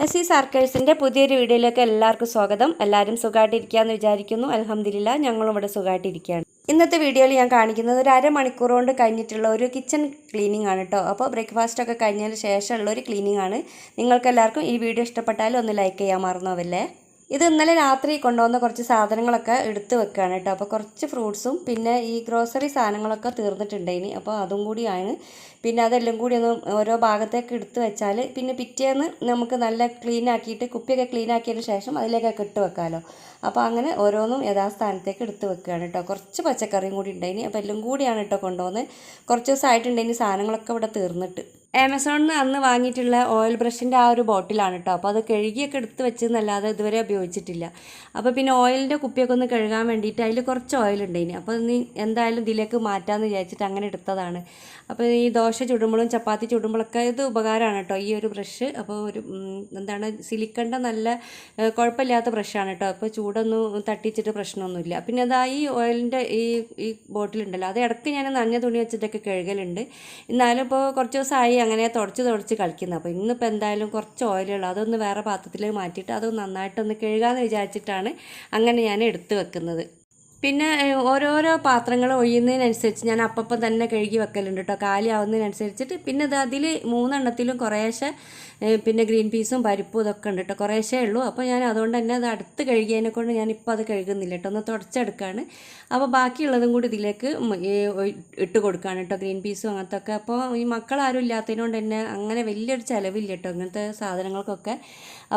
നസീസ് ആർക്കേഴ്സിന്റെ പുതിയൊരു വീഡിയോയിലേക്ക് എല്ലാവർക്കും സ്വാഗതം. എല്ലാവരും സുഖമായിട്ടിരിക്കുകയെന്ന് വിചാരിക്കുന്നു. അലഹമ്മദില്ല ഞങ്ങളും ഇവിടെ സുഖമായിട്ടിരിക്കുകയാണ് ഇന്നത്തെ വീഡിയോയിൽ ഞാൻ കാണിക്കുന്നത് ഒരു അരമണിക്കൂർ കൊണ്ട് കഴിഞ്ഞിട്ടുള്ള ഒരു കിച്ചൺ ക്ലീനിങ് ആണ് കേട്ടോ. അപ്പോൾ ബ്രേക്ക്ഫാസ്റ്റ് ഒക്കെ കഴിഞ്ഞതിന് ശേഷമുള്ള ഒരു ക്ലീനിങ് ആണ്. നിങ്ങൾക്കെല്ലാവർക്കും ഈ വീഡിയോ ഇഷ്ടപ്പെട്ടാലും ഒന്ന് ലൈക്ക് ചെയ്യാൻ മറന്നുവല്ലേ? ഇത് ഇന്നലെ രാത്രി കൊണ്ടുവന്ന കുറച്ച് സാധനങ്ങളൊക്കെ എടുത്ത് വെക്കുകയാണ് കേട്ടോ. അപ്പോൾ കുറച്ച് ഫ്രൂട്ട്സും പിന്നെ ഈ ഗ്രോസറി സാധനങ്ങളൊക്കെ തീർന്നിട്ടുണ്ട് ഇനി. അപ്പോൾ അതും കൂടിയാണ്. പിന്നെ അതെല്ലാം കൂടി ഒന്ന് ഓരോ ഭാഗത്തേക്ക് എടുത്ത് വെച്ചാൽ പിന്നെ പിറ്റേന്ന് നമുക്ക് നല്ല ക്ലീൻ ആക്കിയിട്ട് കുപ്പിയൊക്കെ ക്ലീൻ ആക്കിയതിന് ശേഷം അതിലേക്കൊക്കെ ഇട്ട് വെക്കാമല്ലോ അപ്പോൾ അങ്ങനെ ഓരോന്നും യഥാസ്ഥാനത്തേക്ക് എടുത്ത് വെക്കുകയാണ് കേട്ടോ. കുറച്ച് പച്ചക്കറിയും കൂടി ഉണ്ടായിനി അപ്പോൾ എല്ലാം കൂടിയാണ് കേട്ടോ കൊണ്ടുവന്ന് കുറച്ച് ദിവസമായിട്ടുണ്ടെങ്കിൽ സാധനങ്ങളൊക്കെ ഇവിടെ തീർന്നിട്ട്. ആമസോണിൽ നിന്ന് അന്ന് വാങ്ങിയിട്ടുള്ള ഓയിൽ ബ്രഷിന്റെ ആ ഒരു ബോട്ടിലാണ് കേട്ടോ അപ്പോൾ അത് കഴുകിയൊക്കെ എടുത്ത് വെച്ചെന്നല്ലാതെ ഇതുവരെ ഉപയോഗിച്ചിട്ടില്ല. അപ്പോൾ പിന്നെ ഓയിലിന്റെ കുപ്പിയൊക്കെ ഒന്ന് കഴുകാൻ വേണ്ടിയിട്ട് അതിൽ കുറച്ച് ഓയിൽ ഉണ്ടായിന്. അപ്പോൾ നീ എന്തായാലും ഇതിലേക്ക് മാറ്റാമെന്ന് വിചാരിച്ചിട്ട് അങ്ങനെ എടുത്തതാണ്. അപ്പോൾ ഈ ദോശ ചുടുമ്പോഴും ചപ്പാത്തി ചുടുമ്പോഴൊക്കെ ഇത് ഉപകാരമാണ് കേട്ടോ ഈ ഒരു ബ്രഷ് അപ്പോൾ ഒരു എന്താണ് സിലിക്കണ്ട നല്ല കുഴപ്പമില്ലാത്ത ബ്രഷാണ് കേട്ടോ അപ്പോൾ ചൂടൊന്നും തട്ടിച്ചിട്ട് പ്രശ്നമൊന്നുമില്ല. പിന്നെ അതാ ഈ ഓയിലിന്റെ ഈ ഈ ബോട്ടിലുണ്ടല്ലോ അത് ഇടയ്ക്ക് ഞാൻ നനഞ്ഞ തുണി വെച്ചിട്ടൊക്കെ കഴുകലുണ്ട്. എന്നാലും ഇപ്പോൾ കുറച്ച് ദിവസമായി അങ്ങനെ തുടച്ച് തുടച്ച് കളിക്കുന്നത് അപ്പോൾ ഇന്നിപ്പോൾ എന്തായാലും കുറച്ച് ഓയിലുള്ള അതൊന്ന് വേറെ പാത്രത്തിലേക്ക് മാറ്റിയിട്ട് അത് നന്നായിട്ടൊന്ന് കഴുകാമെന്ന് വിചാരിച്ചിട്ടാണ് അങ്ങനെ ഞാൻ എടുത്ത് വെക്കുന്നത്. പിന്നെ ഓരോരോ പാത്രങ്ങൾ ഒഴിയുന്നതിനനുസരിച്ച് ഞാൻ അപ്പം തന്നെ കഴുകി വെക്കലുണ്ട് കേട്ടോ കാലിയാവുന്നതിനനുസരിച്ചിട്ട് പിന്നെ അത് അതിൽ മൂന്നെണ്ണത്തിലും കുറേശ്ശെ പിന്നെ ഗ്രീൻ പീസും പരിപ്പും ഇതൊക്കെ ഉണ്ട് കേട്ടോ. കുറേശ്ശേ ഉള്ളൂ. അപ്പോൾ ഞാൻ അതുകൊണ്ട് തന്നെ അത് അടുത്ത് കഴുകിയതിനെ കൊണ്ട് ഞാനിപ്പോൾ അത് കഴുകുന്നില്ല കേട്ടോ. ഒന്ന് തുടച്ചെടുക്കുകയാണ് അപ്പോൾ ബാക്കിയുള്ളതും കൂടി ഇതിലേക്ക് ഇട്ട് കൊടുക്കുകയാണ് കേട്ടോ ഗ്രീൻ പീസും അങ്ങനത്തെ ഒക്കെ അപ്പോൾ ഈ മക്കളാരും ഇല്ലാത്തതിനോണ്ട് തന്നെ അങ്ങനെ വലിയൊരു ചിലവില്ല കേട്ടോ ഇങ്ങനത്തെ സാധനങ്ങൾക്കൊക്കെ.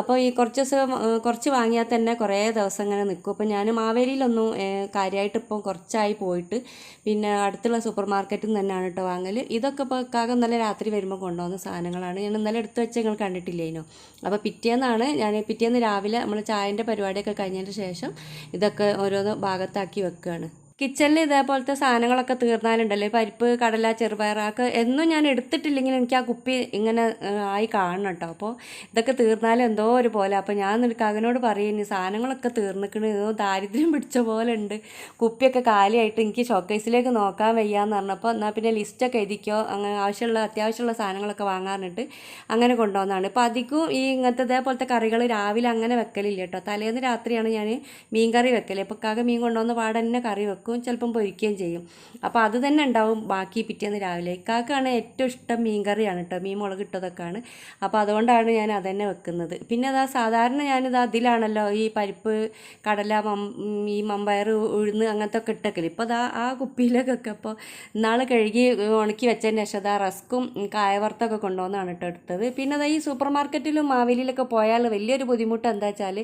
അപ്പോൾ ഈ കുറച്ച് ദിവസം കുറച്ച് വാങ്ങിയാൽ തന്നെ കുറേ ദിവസം ഇങ്ങനെ നിൽക്കും. അപ്പോൾ ഞാൻ മാവേലിയിലൊന്നും കാര്യമായിട്ട് ഇപ്പം കുറച്ചായി പോയിട്ട് പിന്നെ അടുത്തുള്ള സൂപ്പർ മാർക്കറ്റിൽ നിന്ന് തന്നെയാണ് കേട്ടോ വാങ്ങൽ ഇതൊക്കെ ഇപ്പോൾ കാകം നല്ല രാത്രി വരുമ്പോൾ കൊണ്ടുവന്ന സാധനങ്ങളാണ്. ഞാൻ ഇന്നലെ എടുത്ത് വെച്ച് നിങ്ങൾ കണ്ടിട്ടില്ലേനോ? അപ്പോൾ പിറ്റേന്നാണ് ഞാൻ പിറ്റേന്ന് രാവിലെ നമ്മൾ ചായന്റെ പരിപാടിയൊക്കെ കഴിഞ്ഞതിന് ശേഷം ഇതൊക്കെ ഓരോന്ന് ഭാഗത്താക്കി വെക്കുകയാണ് കിച്ചണിൽ ഇതേപോലത്തെ സാധനങ്ങളൊക്കെ തീർന്നാലുണ്ടല്ലോ. പരിപ്പ് കടല ചെറുപയർ ഒക്കെ എന്നും ഞാൻ എടുത്തിട്ടില്ലെങ്കിൽ എനിക്ക് ആ കുപ്പി ഇങ്ങനെ ആയി കാണണം കേട്ടോ. അപ്പോൾ ഇതൊക്കെ തീർന്നാലും എന്തോ ഒരു പോലെ. അപ്പോൾ ഞാൻ എന്നിട്ട് പറയും ഈ സാധനങ്ങളൊക്കെ തീർന്നിക്കണ്. ഏതോ ദാരിദ്ര്യം പിടിച്ച പോലെ ഉണ്ട്. കുപ്പിയൊക്കെ കാലിയായിട്ട് എനിക്ക് ഷോക്കേസിലേക്ക് നോക്കാൻ വയ്യാന്ന് പറഞ്ഞപ്പോൾ എന്നാൽ പിന്നെ ലിസ്റ്റൊക്കെ എഴുതിക്കോ. അങ്ങനെ ആവശ്യമുള്ള അത്യാവശ്യമുള്ള സാധനങ്ങളൊക്കെ വാങ്ങാറുണ്ട്. അങ്ങനെ കൊണ്ടുവന്നാണ് ഇപ്പോൾ അധികവും ഈ ഇങ്ങനത്തെ ഇതേപോലത്തെ കറികൾ രാവിലെ അങ്ങനെ വെക്കലില്ല കേട്ടോ. തലേന്ന് രാത്രിയാണ് ഞാൻ മീൻ കറി വെക്കൽ ഇപ്പോൾ കാക മീൻ കൊണ്ടുവന്ന പാടെ കറി വെക്കും. ചിലപ്പം പൊരിക്കുകയും ചെയ്യും. അപ്പോൾ അത് തന്നെ ഉണ്ടാവും ബാക്കി പിറ്റേന്ന് രാവിലെ. ഇക്കാക്കാണ് ഏറ്റവും ഇഷ്ടം മീൻ കറിയാണ് കേട്ടോ മീൻ മുളക് ഇട്ടതൊക്കെയാണ്. അപ്പോൾ അതുകൊണ്ടാണ് ഞാൻ അതന്നെ വെക്കുന്നത്. പിന്നെ അതാ സാധാരണ ഞാനിത് അതിലാണല്ലോ ഈ പരിപ്പ് കടല മം ഈ മമ്പയർ ഉഴുന്ന് അങ്ങനത്തെ ഒക്കെ ഇട്ടേക്കൽ. ഇപ്പോൾ അതാ ആ കുപ്പിയിലേക്കൊക്കെ അപ്പോൾ നാൾ കഴുകി ഉണക്കി വെച്ചതിന് ശേഷം അതാ റസ്ക്കും കായവർത്തൊക്കെ കൊണ്ടുവന്നാണ് കേട്ടോ എടുത്തത്. പിന്നെ അതാ ഈ സൂപ്പർ മാർക്കറ്റിലും മാവേലിയിലൊക്കെ പോയാൽ വലിയൊരു ബുദ്ധിമുട്ട് എന്താ വെച്ചാൽ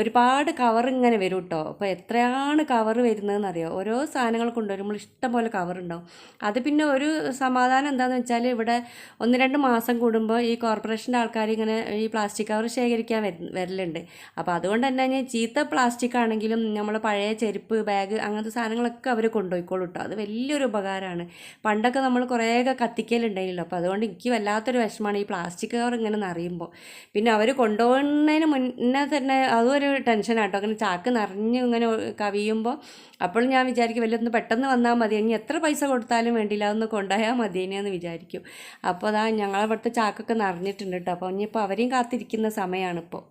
ഒരുപാട് കവർ ഇങ്ങനെ വരും കേട്ടോ അപ്പോൾ എത്രയാണ് കവർ വരുന്നതെന്ന് അറിയോ ഓരോ സാധനങ്ങൾ കൊണ്ടുവരുമ്പോൾ ഇഷ്ടം പോലെ കവർ ഉണ്ടാവും. അത് പിന്നെ ഒരു സമാധാനം എന്താണെന്ന് വെച്ചാൽ ഇവിടെ ഒന്ന് രണ്ട് മാസം കൂടുമ്പോൾ ഈ കോർപ്പറേഷന്റെ ആൾക്കാർ ഇങ്ങനെ ഈ പ്ലാസ്റ്റിക് കവർ ശേഖരിക്കാൻ വര വരലുണ്ട്. അപ്പോൾ അതുകൊണ്ട് തന്നെ ഞാൻ ചീത്ത പ്ലാസ്റ്റിക് ആണെങ്കിലും നമ്മൾ പഴയ ചെരുപ്പ് ബാഗ് അങ്ങനത്തെ സാധനങ്ങളൊക്കെ അവർ കൊണ്ടുപോയിക്കോളൂ കേട്ടോ അത് വലിയൊരു ഉപകാരമാണ് പണ്ടൊക്കെ നമ്മൾ കുറേയൊക്കെ കത്തിക്കലുണ്ടായില്ലോ അപ്പോൾ അതുകൊണ്ട് എനിക്ക് വല്ലാത്തൊരു വിഷമമാണ് ഈ പ്ലാസ്റ്റിക് കവർ ഇങ്ങനെ നിറയുമ്പോൾ പിന്നെ അവർ കൊണ്ടുപോകുന്നതിന് മുന്നേ തന്നെ അതും ഒരു ടെൻഷനാട്ടോ അങ്ങനെ ചാക്ക് നിറഞ്ഞ് ഇങ്ങനെ കവിയുമ്പോൾ അപ്പോൾ ഞാൻ വിചാരിക്കും വല്ലൊന്ന് പെട്ടെന്ന് വന്നാൽ മതി. ഇനി എത്ര പൈസ കൊടുത്താലും വേണ്ടിയില്ല. അതൊന്ന് കൊണ്ടുപോയാൽ മതി എന്ന് വിചാരിക്കും. അപ്പോൾ അതാ ഞങ്ങളവിടുത്തെ ചാക്കൊക്കെ നിറഞ്ഞിട്ടുണ്ട് കേട്ടോ. അപ്പോൾ ഇനിയിപ്പോൾ അവരെയും കാത്തിരിക്കുന്ന സമയമാണിപ്പോൾ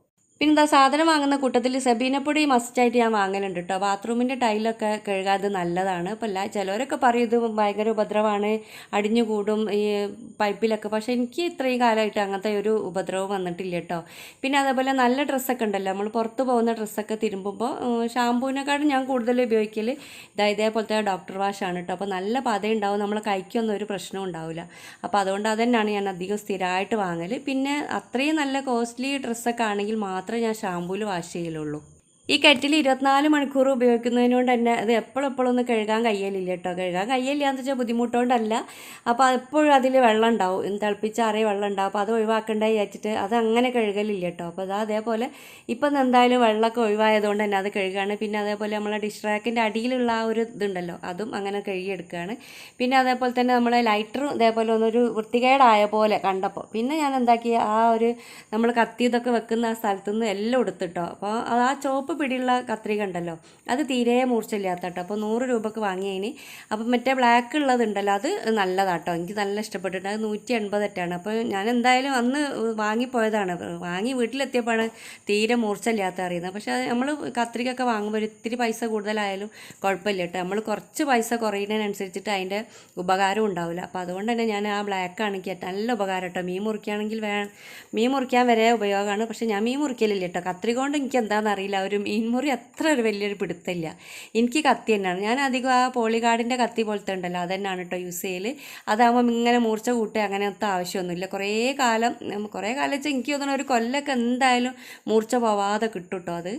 പിന്നെ എന്താ സാധനം വാങ്ങുന്ന കൂട്ടത്തിൽ സബീനപ്പൊടി മസ്റ്റായിട്ട് ഞാൻ വാങ്ങലുണ്ട് കേട്ടോ ബാത്റൂമിന്റെ ടൈലൊക്കെ കഴുകാത് നല്ലതാണ്. അപ്പോൾ അല്ല ചിലവരൊക്കെ പറയും ഇത് ഭയങ്കര ഉപദ്രവമാണ് അടിഞ്ഞു കൂടും ഈ പൈപ്പിലൊക്കെ. പക്ഷേ എനിക്ക് ഇത്രയും കാലമായിട്ട് അങ്ങനത്തെ ഒരു ഉപദ്രവം വന്നിട്ടില്ല കേട്ടോ പിന്നെ അതേപോലെ നല്ല ഡ്രസ്സൊക്കെ ഉണ്ടല്ലോ. നമ്മൾ പുറത്ത് പോകുന്ന ഡ്രസ്സൊക്കെ തിരുമ്പുമ്പോൾ ഷാമ്പൂവിനെക്കാളും ഞാൻ കൂടുതൽ ഉപയോഗിക്കൽ ഇതാ ഇതേപോലത്തെ ഡോക്ടർ വാഷാണ് കേട്ടോ അപ്പോൾ നല്ല പതയുണ്ടാവും നമ്മളെ കൈക്കൊന്നും ഒരു പ്രശ്നവും ഉണ്ടാവില്ല. അപ്പോൾ അതുകൊണ്ട് അതന്നെയാണ് ഞാൻ അധികം സ്ഥിരമായിട്ട് വാങ്ങൽ പിന്നെ അത്രയും നല്ല കോസ്റ്റ്ലി ഡ്രസ്സൊക്കെ ആണെങ്കിൽ മാത്രമേ ഞാൻ ഷാമ്പൂവിൽ വാഷ് ചെയ്യലുള്ളൂ. ഈ കെറ്റിൽ ഇരുപത്തിനാല് മണിക്കൂർ ഉപയോഗിക്കുന്നതിനോണ്ട് തന്നെ അത് എപ്പോഴും എപ്പോഴും ഒന്ന് കഴുകാൻ കഴിയലില്ല കേട്ടോ. കഴുകാൻ കഴിയില്ല എന്ന് വെച്ചാൽ ബുദ്ധിമുട്ടുകൊണ്ടല്ല അപ്പോൾ എപ്പോഴും അതിൽ വെള്ളം ഉണ്ടാവും. തിളപ്പിച്ചാറിയ വെള്ളം ഉണ്ടാവും. അപ്പോൾ അത് ഒഴിവാക്കണ്ട വിചാരിച്ചിട്ട് അത് അങ്ങനെ കഴുകലില്ല കേട്ടോ. അപ്പോൾ അത് അതേപോലെ ഇപ്പം എന്തായാലും വെള്ളമൊക്കെ ഒഴിവായതുകൊണ്ട് തന്നെ അത് കഴുകാണ്. പിന്നെ അതേപോലെ നമ്മളെ ഡിഷ് റാക്കിന്റെ അടിയിലുള്ള ആ ഒരു ഇതുണ്ടല്ലോ അതും അങ്ങനെ കഴുകിയെടുക്കുകയാണ് പിന്നെ അതേപോലെ തന്നെ നമ്മളെ ലൈറ്ററും ഇതേപോലെ ഒന്നൊരു വൃത്തികേടായ പോലെ കണ്ടപ്പോൾ പിന്നെ ഞാൻ എന്താക്കി ആ ഒരു നമ്മൾ കത്തി ഇതൊക്കെ വെക്കുന്ന ആ സ്ഥലത്തുനിന്ന് എല്ലാം എടുത്തിട്ടോ അപ്പോൾ അത് ആ ചോപ്പ് പിടിയുള്ള കത്രിക ഉണ്ടല്ലോ അത് തീരെ മൂർച്ചയില്ലാത്ത കേട്ടോ അപ്പോൾ നൂറ് രൂപക്ക് വാങ്ങിയതിന്. അപ്പം മറ്റേ ബ്ലാക്ക് ഉള്ളതുണ്ടല്ലോ അത് നല്ലതാട്ടോ. എനിക്ക് നല്ല ഇഷ്ടപ്പെട്ടിട്ട് അത് നൂറ്റി എൺപതെട്ടാണ് അപ്പോൾ ഞാൻ എന്തായാലും അന്ന് വാങ്ങിപ്പോയതാണ്. വാങ്ങി വീട്ടിലെത്തിയപ്പോഴാണ് തീരെ മൂർച്ചയില്ലാത്ത അറിയുന്നത്. പക്ഷേ നമ്മൾ കത്രികയൊക്കെ വാങ്ങുമ്പോൾ ഒത്തിരി പൈസ കൂടുതലായാലും കുഴപ്പമില്ല കേട്ടോ. നമ്മൾ കുറച്ച് പൈസ കുറയുന്നതിനനുസരിച്ചിട്ട് അതിന്റെ ഉപകാരം ഉണ്ടാവില്ല. അപ്പോൾ അതുകൊണ്ട് തന്നെ ഞാൻ ആ ബ്ലാക്ക് ആണെങ്കിൽ നല്ല ഉപകാരം കേട്ടോ. മീൻ മുറിക്കുകയാണെങ്കിൽ വേ മീൻ മുറിക്കാൻ വരെ ഉപയോഗമാണ്. പക്ഷേ ഞാൻ മീൻ മുറിക്കലില്ല കേട്ടോ. കത്രിക കൊണ്ട് എനിക്ക് എന്താണെന്ന് അറിയില്ല. ഒരു മീൻ മുറി അത്ര ഒരു വലിയൊരു പിടുത്തമില്ല. എനിക്ക് കത്തി തന്നെയാണ്. ഞാൻ അധികം ആ പോളികാടിന്റെ കത്തി പോലത്തെ ഉണ്ടല്ലോ അത് തന്നെയാണ് കേട്ടോ യൂസ് ചെയ്യൽ അതാകുമ്പോൾ ഇങ്ങനെ മൂർച്ച കൂട്ടുക അങ്ങനത്തെ ആവശ്യമൊന്നുമില്ല. കുറേ കാലം കുറേ കാലം വെച്ചാൽ എനിക്ക് തോന്നുന്നു ഒരു കൊല്ലൊക്കെ എന്തായാലും മൂർച്ച പോവാതെ കിട്ടും കേട്ടോ അത്.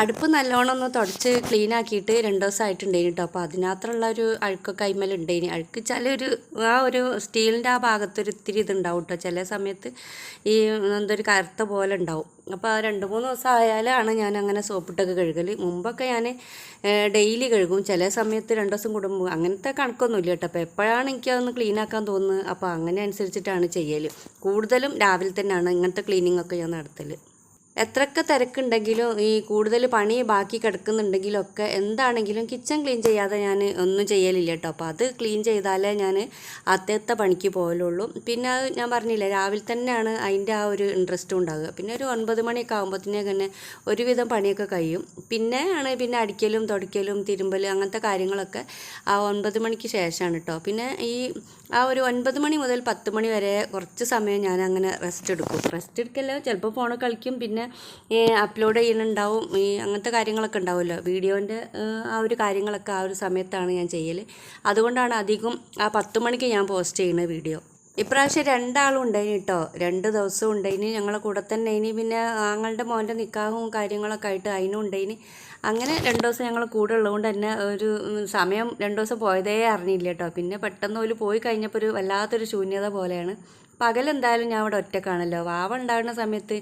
അടുപ്പ് നല്ലോണം ഒന്ന് തുടച്ച് ക്ലീൻ ആക്കിയിട്ട് രണ്ട് ദിവസമായിട്ടുണ്ടായിന് കേട്ടോ അപ്പോൾ അതിനകത്തുള്ള ഒരു അഴുക്കൊക്കെ കൈമലുണ്ടായിന് അഴുക്ക് ചില ഒരു ആ ഒരു സ്റ്റീലിന്റെ ആ ഭാഗത്തൊരു ഇത്തിരി ഇതുണ്ടാവും കേട്ടോ ചില സമയത്ത് ഈ എന്തൊരു കറുത്ത പോലെ ഉണ്ടാവും. അപ്പോൾ ആ രണ്ട് മൂന്ന് ദിവസം ആയാലാണ് ഞാൻ അങ്ങനെ സോപ്പിട്ടൊക്കെ കഴുകൽ മുമ്പൊക്കെ ഞാൻ ഡെയിലി കഴുകും. ചില സമയത്ത് രണ്ട് ദിവസം കൂടുമ്പോൾ അങ്ങനത്തെ കണക്കൊന്നുമില്ല കേട്ടോ അപ്പോൾ എപ്പോഴാണ് എനിക്കതൊന്ന് ക്ലീൻ ആക്കാൻ തോന്നുന്നത്? അപ്പോൾ അങ്ങനെ അനുസരിച്ചിട്ടാണ് ചെയ്യൽ കൂടുതലും രാവിലെ തന്നെയാണ് ഇങ്ങനത്തെ ക്ലീനിങ്ങൊക്കെ ഞാൻ നടത്തൽ എത്രയൊക്കെ തിരക്കുണ്ടെങ്കിലും ഈ കൂടുതൽ പണി ബാക്കി കിടക്കുന്നുണ്ടെങ്കിലും ഒക്കെ എന്താണെങ്കിലും കിച്ചൺ ക്ലീൻ ചെയ്യാതെ ഞാൻ ഒന്നും ചെയ്യലില്ല കേട്ടോ. അപ്പോൾ അത് ക്ലീൻ ചെയ്താലേ ഞാൻ അത്തത്തെ പണിക്ക് പോകലുള്ളൂ. പിന്നെ അത് ഞാൻ പറഞ്ഞില്ലേ രാവിലെ തന്നെയാണ് അതിന്റെ ആ ഒരു ഇൻട്രസ്റ്റും ഉണ്ടാകുക പിന്നെ ഒരു ഒൻപത് മണിയൊക്കെ ആകുമ്പോഴത്തേക്ക് തന്നെ ഒരുവിധം പണിയൊക്കെ കഴിയും. പിന്നെ ആണ് പിന്നെ അടിക്കലും തുടയ്ക്കലും തിരുമ്പലും അങ്ങനത്തെ കാര്യങ്ങളൊക്കെ ആ ഒൻപത് മണിക്ക് ശേഷമാണ് കേട്ടോ. പിന്നെ ഈ ആ ഒരു ഒൻപത് മണി മുതൽ പത്ത് മണി വരെ കുറച്ച് സമയം ഞാൻ അങ്ങനെ റെസ്റ്റ് എടുക്കും. റെസ്റ്റ് എടുക്കല്ലോ ചിലപ്പോൾ ഫോണിൽ കളിക്കും. പിന്നെ അപ്ലോഡ് ചെയ്യുന്നുണ്ടാവും. ഈ അങ്ങനത്തെ കാര്യങ്ങളൊക്കെ ഉണ്ടാവുമല്ലോ. വീഡിയോന്റെ ആ ഒരു കാര്യങ്ങളൊക്കെ ആ ഒരു സമയത്താണ് ഞാൻ ചെയ്യൽ അതുകൊണ്ടാണ് അധികം ആ പത്ത് മണിക്ക് ഞാൻ പോസ്റ്റ് ചെയ്യുന്ന വീഡിയോ. ഇപ്രാവശ്യം രണ്ടാളും ഉണ്ടായിന് കേട്ടോ. രണ്ട് ദിവസവും ഉണ്ടായിന്. ഞങ്ങളെ കൂടെ തന്നെ ഇനി പിന്നെ ആങ്ങളുടെ മോന്റെ നിക്കാഹും കാര്യങ്ങളൊക്കെ ആയിട്ട് അതിനും ഉണ്ടായിന്. അങ്ങനെ രണ്ട് ദിവസം ഞങ്ങൾ കൂടെ ഉള്ളതുകൊണ്ട് തന്നെ ഒരു സമയം രണ്ട് ദിവസം പോയതേ അറിഞ്ഞില്ല കേട്ടോ. പിന്നെ പെട്ടെന്ന് ഒരു പോയി കഴിഞ്ഞപ്പോൾ ഒരു വല്ലാത്തൊരു ശൂന്യത പോലെയാണ്. പകൽ എന്തായാലും ഞാൻ അവിടെ ഒറ്റക്കാണല്ലോ. വാവ ഉണ്ടാകുന്ന സമയത്ത്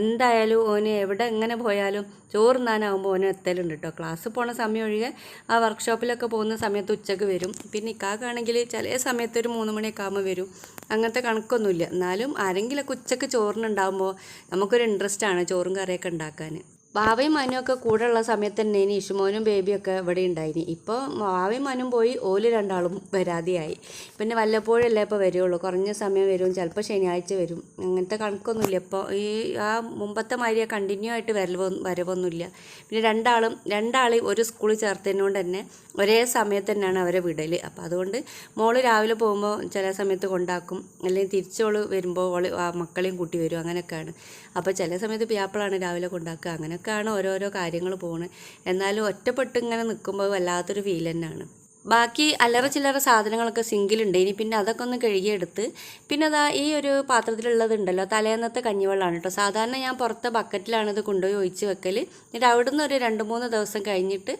എന്തായാലും ഓന് എവിടെ എങ്ങനെ പോയാലും ചോറ് തിന്നാനാകുമ്പോൾ ഓന് എത്തലുണ്ട് കേട്ടോ ക്ലാസ് പോണ സമയം ഒഴികെ ആ വർക്ക്ഷോപ്പിലൊക്കെ പോകുന്ന സമയത്ത് ഉച്ചയ്ക്ക് വരും. പിന്നെ ഇക്കാക്കാണെങ്കിൽ ചില സമയത്ത് ഒരു മൂന്ന് മണിയൊക്കെ ആകുമ്പോൾ വരും. അങ്ങനത്തെ കണക്കൊന്നുമില്ല. എന്നാലും ആരെങ്കിലുമൊക്കെ ഉച്ചയ്ക്ക് ചോറിനുണ്ടാകുമ്പോൾ നമുക്കൊരു ഇൻട്രസ്റ്റാണ് ചോറും കറിയൊക്കെ ഉണ്ടാക്കാൻ. വാവയും മനും ഒക്കെ കൂടെ ഉള്ള സമയത്ത് തന്നെ ഇനി ഇഷുമോനും ബേബിയൊക്കെ ഇവിടെ ഉണ്ടായിനി. ഇപ്പോൾ ഭാവയും മനും പോയി ഓൽ രണ്ടാളും വരാതെയായി പിന്നെ വല്ലപ്പോഴല്ലേ ഇപ്പോൾ വരുള്ളൂ. കുറഞ്ഞ സമയം വരും ചിലപ്പോൾ ശനിയാഴ്ച വരും. അങ്ങനത്തെ കണക്കൊന്നുമില്ല. ഇപ്പോൾ ഈ ആ മുമ്പത്തെ മാതിരി കണ്ടിന്യൂ ആയിട്ട് വരവ് വരവൊന്നുമില്ല. പിന്നെ രണ്ടാളും രണ്ടാളെയും ഒരു സ്കൂളിൽ ചേർത്തതിനോണ്ട് തന്നെ ഒരേ സമയത്ത് തന്നെയാണ് അവരെ വിടൽ അപ്പോൾ അതുകൊണ്ട് മോൾ രാവിലെ പോകുമ്പോൾ ചില സമയത്ത് കൊണ്ടാക്കും. അല്ലെങ്കിൽ തിരിച്ചോൾ വരുമ്പോൾ ആ മക്കളെയും കൂട്ടി വരും. അങ്ങനെയൊക്കെയാണ്. അപ്പോൾ ചില സമയത്ത് പിയാപ്പിളാണ് രാവിലെ കൊണ്ടാക്കുക. അങ്ങനെയൊക്കെയാണ് ഓരോരോ കാര്യങ്ങൾ പോകുന്നത് എന്നാലും ഒറ്റപ്പെട്ട് ഇങ്ങനെ നിൽക്കുമ്പോൾ വല്ലാത്തൊരു ഫീൽ തന്നെയാണ്. ബാക്കി അല്ലറ ചില്ലറ സാധനങ്ങളൊക്കെ സിങ്കിലുണ്ട് ഇനി പിന്നെ അതൊക്കെ ഒന്ന് കഴുകിയെടുത്ത് പിന്നെ അതാ ഈ ഒരു പാത്രത്തിലുള്ളതുണ്ടല്ലോ തലേന്നത്തെ കഞ്ഞിവെള്ളമാണ് കേട്ടോ. സാധാരണ ഞാൻ പുറത്തെ ബക്കറ്റിലാണ് ഇത് കൊണ്ടുപോയി ഒഴിച്ച് വെക്കൽ എന്നിട്ട് അവിടുന്ന് ഒരു രണ്ട് മൂന്ന് ദിവസം കഴിഞ്ഞിട്ട്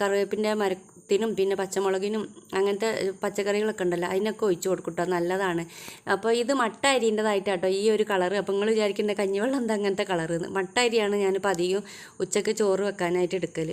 കറിവേപ്പിന്റെ കറിവേപ്പിന്റെ മരത്തിനും പിന്നെ പച്ചമുളകിനും അങ്ങനത്തെ പച്ചക്കറികളൊക്കെ ഉണ്ടല്ലോ അതിനൊക്കെ ഒഴിച്ച് കൊടുക്കട്ടോ നല്ലതാണ്. അപ്പോൾ ഇത് മട്ട അരിന്റെതായിട്ട് കേട്ടോ ഈ ഒരു കളറ്. അപ്പോൾ നിങ്ങൾ വിചാരിക്കേണ്ട കഞ്ഞിവെള്ളം എന്താ അങ്ങനത്തെ കളറ് മട്ട അരിയാണ് ഞാനിപ്പോൾ അധികം ഉച്ചയ്ക്ക് ചോറ് വെക്കാനായിട്ട് എടുക്കൽ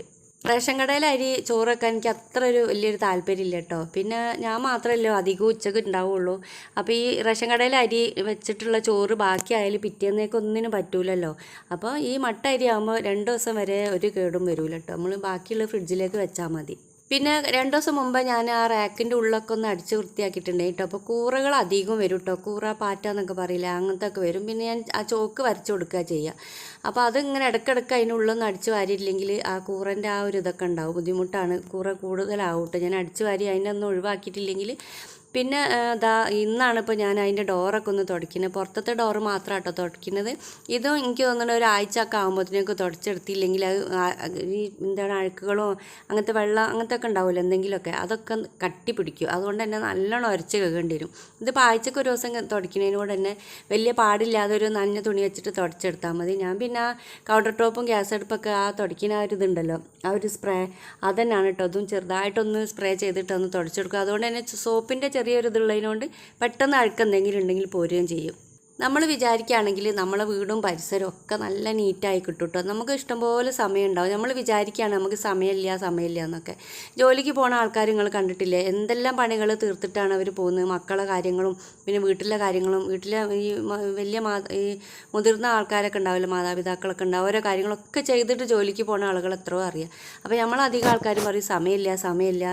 റേഷൻ കടയിലെ അരി ചോറ് വെക്കാൻ എനിക്ക് അത്ര ഒരു വലിയൊരു താല്പര്യമില്ല കേട്ടോ പിന്നെ ഞാൻ മാത്രമല്ലോ അധികം ഉച്ചയ്ക്ക് ഉണ്ടാവുള്ളൂ. അപ്പോൾ ഈ റേഷൻ കടയിലെ അരി വെച്ചിട്ടുള്ള ചോറ് ബാക്കിയായാലും പിറ്റേന്നേക്ക് ഒന്നിനും പറ്റൂലല്ലോ. അപ്പോൾ ഈ മട്ട അരി ആകുമ്പോൾ രണ്ട് ദിവസം വരെ ഒരു കേടും വരൂല കേട്ടോ നമ്മൾ ബാക്കിയുള്ള ഫ്രിഡ്ജിലേക്ക് വെച്ചാൽ മതി. പിന്നെ രണ്ട് ദിവസം മുമ്പ് ഞാൻ ആ റാക്കിന്റെ ഉള്ളൊക്കെ ഒന്ന് അടിച്ച് വൃത്തിയാക്കിയിട്ടുണ്ട് കേട്ടോ അപ്പോൾ കൂറകൾ അധികം വരും കേട്ടോ കൂറ പാറ്റ എന്നൊക്കെ പറയില്ല അങ്ങനത്തെ ഒക്കെ വരും. പിന്നെ ഞാൻ ആ ചോക്ക് വരച്ച് കൊടുക്കുക ചെയ്യുക അപ്പോൾ അതിങ്ങനെ ഇടയ്ക്കിടയ്ക്ക് അതിനുള്ളൊന്നും അടിച്ച് വാരിയില്ലെങ്കിൽ ആ കൂറന്റെ ആ ഒരു ഇതൊക്കെ ഉണ്ടാവും. ബുദ്ധിമുട്ടാണ്. കൂറ കൂടുതലാവും കേട്ടോ ഞാൻ അടിച്ച് വാരി അതിനൊന്നും ഒഴിവാക്കിയിട്ടില്ലെങ്കിൽ പിന്നെ ദാ ഇന്നാണ് ഇപ്പോൾ ഞാൻ അതിന്റെ ഡോറൊക്കെ ഒന്ന് തുടയ്ക്കുന്നത് പുറത്തത്തെ ഡോറ് മാത്രം കേട്ടോ തുടയ്ക്കുന്നത് ഇതും എനിക്ക് തോന്നുന്നത് ഒരാഴ്ച ഒക്കെ ആകുമ്പോഴത്തേക്ക് തുടച്ചെടുത്തില്ലെങ്കിൽ അത് ഈ എന്താണ് അഴുക്കുകളോ അങ്ങനത്തെ വെള്ളം അങ്ങനത്തെ ഒക്കെ ഉണ്ടാവില്ല എന്തെങ്കിലുമൊക്കെ അതൊക്കെ കട്ടി പിടിക്കും അതുകൊണ്ട് തന്നെ നല്ലോണം ഉരച്ച് കേൾക്കേണ്ടി വരും. ഇതിപ്പോൾ ആഴ്ചക്ക് ഒരു ദിവസം തുടയ്ക്കുന്നതിനോട് തന്നെ വലിയ പാടില്ലാതെ ഒരു നനഞ്ഞ തുണി വെച്ചിട്ട് തുടച്ചെടുത്താൽ മതി. ഞാൻ പിന്നെ ആ കൗണ്ടർ ടോപ്പും ഗ്യാസ് അടുപ്പൊക്കെ ആ തുടയ്ക്കുന്ന ആ ഒരു ഇതുണ്ടല്ലോ ആ ഒരു സ്പ്രേ അതന്നെയാണ് കേട്ടോ അതും ചെറുതായിട്ടൊന്ന് സ്പ്രേ ചെയ്തിട്ട് ഒന്ന് തുടച്ചെടുക്കുക അതുകൊണ്ട് തന്നെ സോപ്പിന്റെ ചെറിയൊരു ഇതുള്ളതിനോണ്ട് പെട്ടെന്ന് അഴുക്കെന്തെങ്കിലും ഉണ്ടെങ്കിൽ പോരുകയും ചെയ്യും. നമ്മൾ വിചാരിക്കുകയാണെങ്കിൽ നമ്മളെ വീടും പരിസരവും ഒക്കെ നല്ല നീറ്റായി കിട്ടും കേട്ടോ നമുക്ക് ഇഷ്ടംപോലെ സമയം ഉണ്ടാവും നമ്മൾ വിചാരിക്കുകയാണ് നമുക്ക് സമയമില്ല സമയമില്ല എന്നൊക്കെ. ജോലിക്ക് പോണ ആൾക്കാർ നിങ്ങൾ കണ്ടിട്ടില്ലേ? എന്തെല്ലാം പണികൾ തീർത്തിട്ടാണ് അവർ പോകുന്നത്? മക്കളെ കാര്യങ്ങളും പിന്നെ വീട്ടിലെ കാര്യങ്ങളും വീട്ടിലെ ഈ വലിയ മാ ഈ മുതിർന്ന ആൾക്കാരൊക്കെ ഉണ്ടാവില്ല? മാതാപിതാക്കളൊക്കെ ഉണ്ടാവും. ഓരോ കാര്യങ്ങളൊക്കെ ചെയ്തിട്ട് ജോലിക്ക് പോണ ആളുകൾ എത്രയോ അറിയാം. അപ്പോൾ നമ്മളധികം ആൾക്കാർ പറയും സമയമില്ല സമയമില്ല.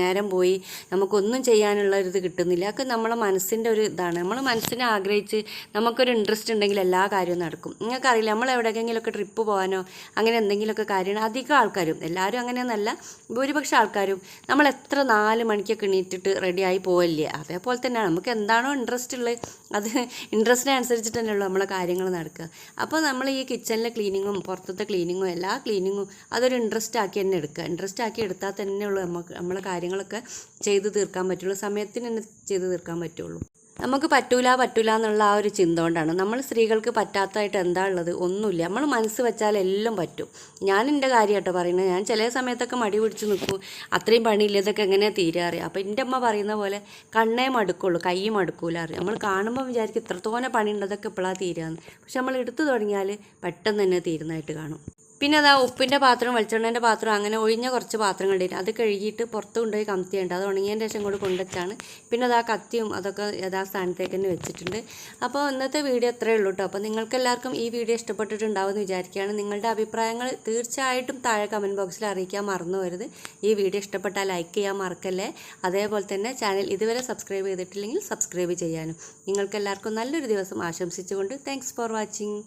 നേരം പോയി. നമുക്കൊന്നും ചെയ്യാനുള്ള ഒരു ഇത് കിട്ടുന്നില്ല. അതൊക്കെ നമ്മളെ മനസ്സിന്റെ ഒരു ഇതാണ്. നമ്മൾ മനസ്സിനെ ആഗ്രഹിച്ച് നമുക്കൊരു ഇൻട്രസ്റ്റ് ഉണ്ടെങ്കിൽ എല്ലാ കാര്യവും നടക്കും. നിങ്ങൾക്കറിയില്ല നമ്മൾ എവിടെയെങ്കിലുമൊക്കെ ട്രിപ്പ് പോകാനോ അങ്ങനെ എന്തെങ്കിലുമൊക്കെ കാര്യമാണ് അധികം ആൾക്കാരും എല്ലാവരും അങ്ങനെയൊന്നല്ല ഭൂരിപക്ഷം ആൾക്കാരും നമ്മൾ എത്ര നാല് മണിക്കൊക്കെ എണീറ്റിട്ട് റെഡിയായി പോകല്ലേ അതേപോലെ തന്നെയാണ്. നമുക്ക് എന്താണോ ഇൻട്രസ്റ്റ് ഉള്ളത് അത് ഇൻട്രസ്റ്റിനെ അനുസരിച്ചിട്ട് തന്നെയുള്ളൂ നമ്മളെ കാര്യങ്ങൾ നടക്കുക. അപ്പോൾ നമ്മൾ ഈ കിച്ചണിലെ ക്ലീനിങ്ങും പുറത്തത്തെ ക്ലീനിങ്ങും എല്ലാ ക്ലീനിങ്ങും അതൊരു ഇൻട്രസ്റ്റ് ആക്കി തന്നെ എടുക്കുക. ഇൻട്രസ്റ്റ് ആക്കി എടുത്താൽ തന്നെയുള്ളൂ നമുക്ക് നമ്മളെ കാര്യങ്ങളൊക്കെ ചെയ്ത് തീർക്കാൻ പറ്റുള്ളൂ. സമയത്തിന് തന്നെ ചെയ്ത് തീർക്കാൻ പറ്റുള്ളൂ. നമുക്ക് പറ്റൂല പറ്റൂല എന്നുള്ള ആ ഒരു ചിന്ത കൊണ്ടാണ്. നമ്മൾ സ്ത്രീകൾക്ക് പറ്റാത്തതായിട്ട് എന്താ ഉള്ളത്? ഒന്നുമില്ല. നമ്മൾ മനസ്സ് വെച്ചാൽ എല്ലാം പറ്റും. ഞാൻ എന്റെ കാര്യം കേട്ടോ പറയുന്നത്. ഞാൻ ചില സമയത്തൊക്കെ മടി പിടിച്ച് നിൽക്കും. അത്രയും പണിയില്ല ഇതൊക്കെ എങ്ങനെയാണ് തീരാറിയാം അപ്പോൾ എന്റെ അമ്മ പറയുന്ന പോലെ കണ്ണേ മടുക്കുള്ളൂ കൈ മടുക്കൂല അറിയാം. നമ്മൾ കാണുമ്പോൾ വിചാരിക്കും ഇത്രത്തോനെ പണി ഉള്ളതൊക്കെ ഇപ്പോഴാണ് തീരാന്ന് പക്ഷെ നമ്മൾ എടുത്തു തുടങ്ങിയാൽ പെട്ടെന്ന് തന്നെ തീരുന്നതായിട്ട് കാണും. പിന്നെ അതാ ഉപ്പിന്റെ പാത്രം വെളിച്ചെണ്ണേന്റെ പാത്രം അങ്ങനെ ഒഴിഞ്ഞ കുറച്ച് പാത്രം കണ്ടിരുന്നു അത് കഴുകിയിട്ട് പുറത്ത് കൊണ്ടുപോയി കമത്തിയുണ്ട്. അത് ഉണങ്ങിയതിന്റെ ശേഷം കൂടി കൊണ്ടുവച്ചാണ്. പിന്നെ അതാ കത്തിയും അതൊക്കെ യഥാസ്ഥാനത്തേക്ക് തന്നെ വെച്ചിട്ടുണ്ട്. അപ്പോൾ ഇന്നത്തെ വീഡിയോ അത്രയേ ഉള്ളൂ കേട്ടോ. അപ്പോൾ നിങ്ങൾക്ക് എല്ലാവർക്കും ഈ വീഡിയോ ഇഷ്ടപ്പെട്ടിട്ടുണ്ടാവുമെന്ന് വിചാരിക്കുകയാണ്. നിങ്ങളുടെ അഭിപ്രായങ്ങൾ തീർച്ചയായിട്ടും താഴെ കമന്റ് ബോക്സിൽ അറിയിക്കാൻ മറന്നു വരുത് ഈ വീഡിയോ ഇഷ്ടപ്പെട്ടാൽ ലൈക്ക് ചെയ്യാൻ മറക്കല്ലേ? അതേപോലെ തന്നെ ചാനൽ ഇതുവരെ സബ്സ്ക്രൈബ് ചെയ്തിട്ടില്ലെങ്കിൽ സബ്സ്ക്രൈബ് ചെയ്യാനും. നിങ്ങൾക്ക് എല്ലാവർക്കും നല്ലൊരു ദിവസം ആശംസിച്ചുകൊണ്ട് താങ്ക്സ് ഫോർ വാച്ചിങ്